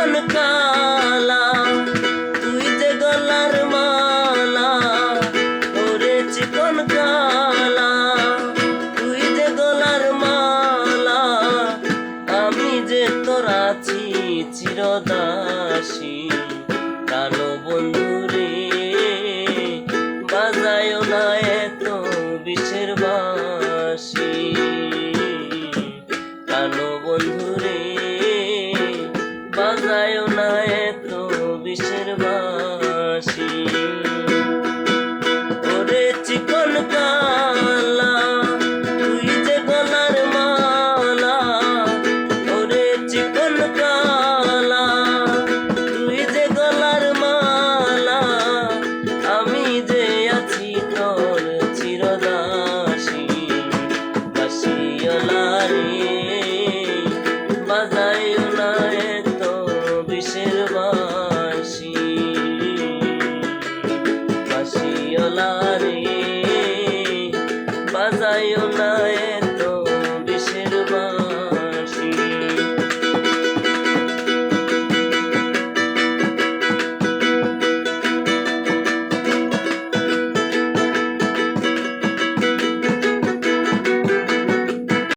চিকন কালা, তুই যে গলার মালা, ওরে চিকন কালা, তুই যে গলার মালা, আমি যে তোর আছি চিরদাসী। প্রাণ বন্ধুরে বাজায় না এত বিষের বাসি প্রাণ বন্ধুরে বাজায় না এত বিশের বাসি বিষের বাসি বাসিওলা রে বাজাইও না